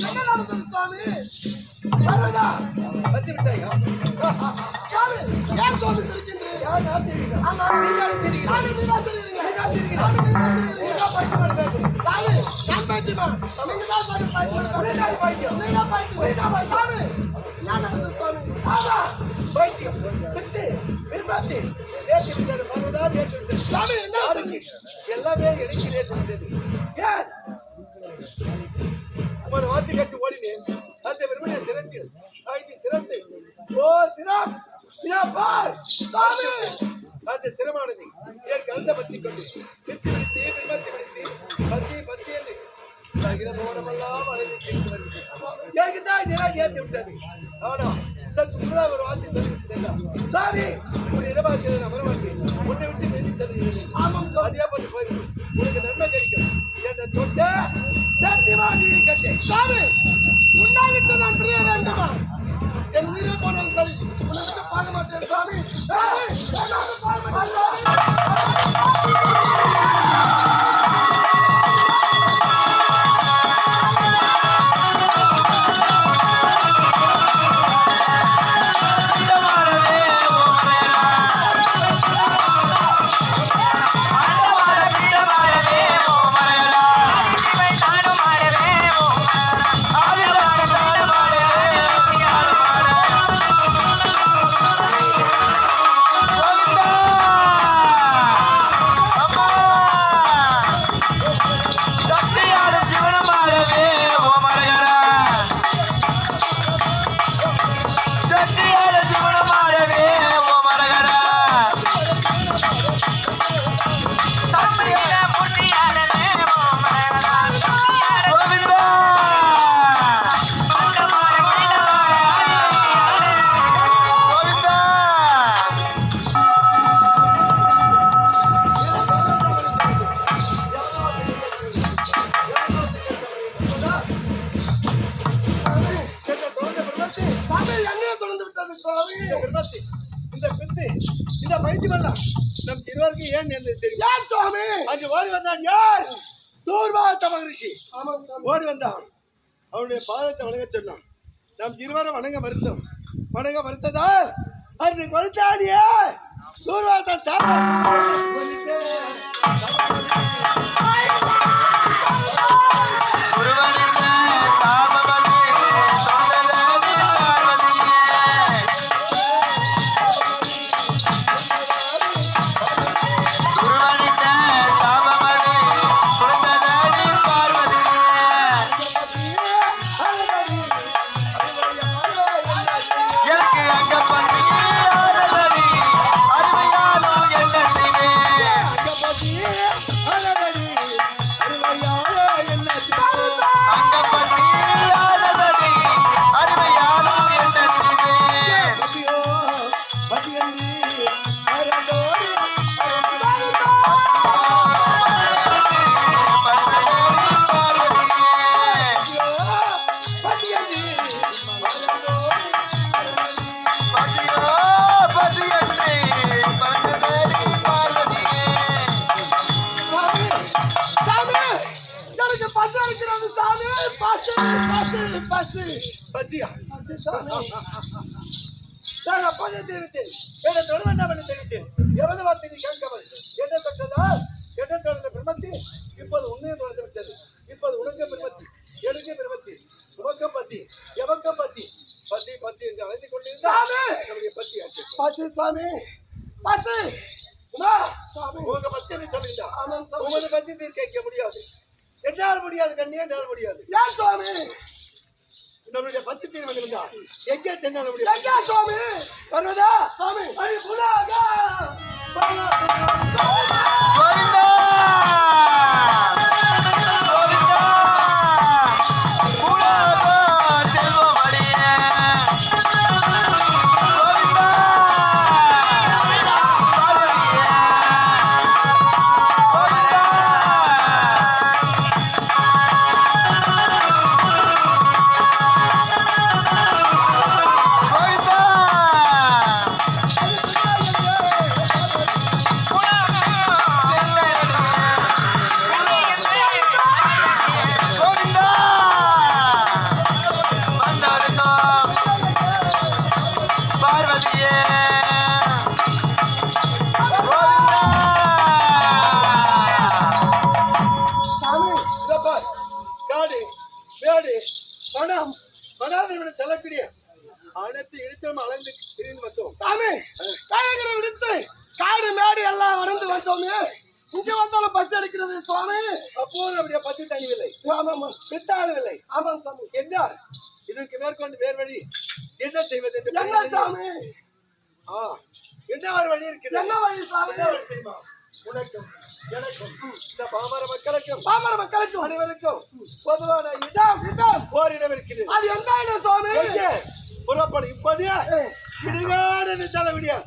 என்ன நடந்தது சாமி பர்வதா வந்து விட்டாயா. சாமி ஏன் சுவாமி சிரிக்கின்றீர்கள் யார் நான் தெரியுங்க ஆமா. நீங்க தெரியுங்க சாமி நீங்க தெரியுங்க நீங்க தெரியுங்க சாமி நீங்க தெரியுங்க நீங்க பைத்தியம் பேசுறீங்க சாமி நான் பைத்தியமா நீங்க தான் சாமி பைத்தியம் நீங்க பைத்தியம் நீங்க பைத்தியம் நீங்க பைத்தியம். சாமி. என்ன நடந்தது சாமி ஆமா. பைத்தியம் பித்து. விரும்பாத்தி. நேற்று விட்டது பர்வதா நேற்று விட்டது சாமி என்ன யாருக்கு? எல்லாமே இடைக்கு நேற்று விட்டது ஏன்? அந்த சிரமானது. ஏன் கலந்த பற்றி கொண்டு வித்து விடுத்து விரும்பத்தி விடுத்து பசி பசி என்று தகிர தோடமெல்லாம் வருகிறது. ஏகுதான் நிலா ஏற்றி விட்டது. ஆனா முன்னதாக ஒரு வார்த்தை சொல்லிவிட்டு சாமி இடமாக்கிறேன் உன்னை விட்டு வெளியே செல்கிறேன். ஆமாம். அதே போட்டு போய்விடு உனக்கு நன்மை கிடைக்கும். என்னை தொட்ட சத்தியமா நீ கட்டே. சாமி உன்னாவிட்டு நான் பிரிய வேண்டுமா? என் உயிரே போனாலும் சரி உன்னை விட்டு பார்க்க மாட்டேன் சாமி சாமி. இந்த பைத்தியமெல்லாம் நம் இருவருக்கு ஏன் என்று தெரியும்? ஏன் சுவாமி? அங்கு ஓடி வந்தான் யார்? தூர்வாச மகரிஷி. ஓடி வந்தான். அவனுடைய பாதத்தை வணங்க சொன்னான். நாம் இருவரும் வணங்க மறுத்தோம். வணங்க மறுத்ததால் அன்று கொடுத்தாடியே தூர்வாசன் எனக்கு இருக்கிறது சாமி பஸ் பஸ் பஸ் பச்சியா நான் அப்போதே தெரிவித்தேன் என்ன தொடர்ந்து அவனை தெரிவித்தேன் எவது வார்த்தை நீ கேட்கவர் என்ன தொட்டதால் என்ன தொடர்ந்த பிரம்மத்தி இப்போது உன்னையும் தொடர்ந்து விட்டது இப்போது உனக்கு பிரம்மத்தி எனக்கு பிரம்மத்தி உமக்கம் பசி எவக்கம் பசி பசி பசி என்று அழைத்துக் கொண்டிருந்தால்! நம்முடைய பசி சாமி உங்க பசி என்று சொல்லியிருந்தா ஆமாம் சாமி உமது பசி தீர்க்க முடியாது என்னால் முடியாது கண்ணியே என்னால் முடியாது. ஏன் சுவாமி? நம்மளுடைய பசி தீர்வு இருந்தா எங்கே சென்றால் முடியாது. எங்க சுவாமி? பர்வதா சாமி அடி புலாகா பணம் பணாதவனை செல்லக்கூடிய அனைத்து இழுத்தம் அளந்து திரிந்து வந்தோம். சாமி காயகரை விடுத்து காடு மேடு எல்லாம் வளர்ந்து வந்தோமே. இங்க வந்தாலும் பஸ் அடிக்கிறது சுவாமி அப்போ நம்முடைய பத்தி தனிவில்லை ஆமாமா பித்தாடவில்லை ஆமாம் சாமி. என்றால் இதற்கு மேற்கொண்டு வேறு வழி என்ன செய்வது என்று என்ன புரியவில்லை. சாமி? ஆ, என்ன ஒரு வழி என்ன வழி சாமி? தெரியுமா? உனக்கும் எனக்கும் இந்த பாமர மக்களுக்கும் பாமர மக்களுக்கு அனைவருக்கும் பொதுவான இடம். இடம். ஓரிடம் இருக்கிறது அது எந்த இடம் சுவாமி? எங்கே? புறப்படு. இப்போதே இடுகாடு தலைவிடியா.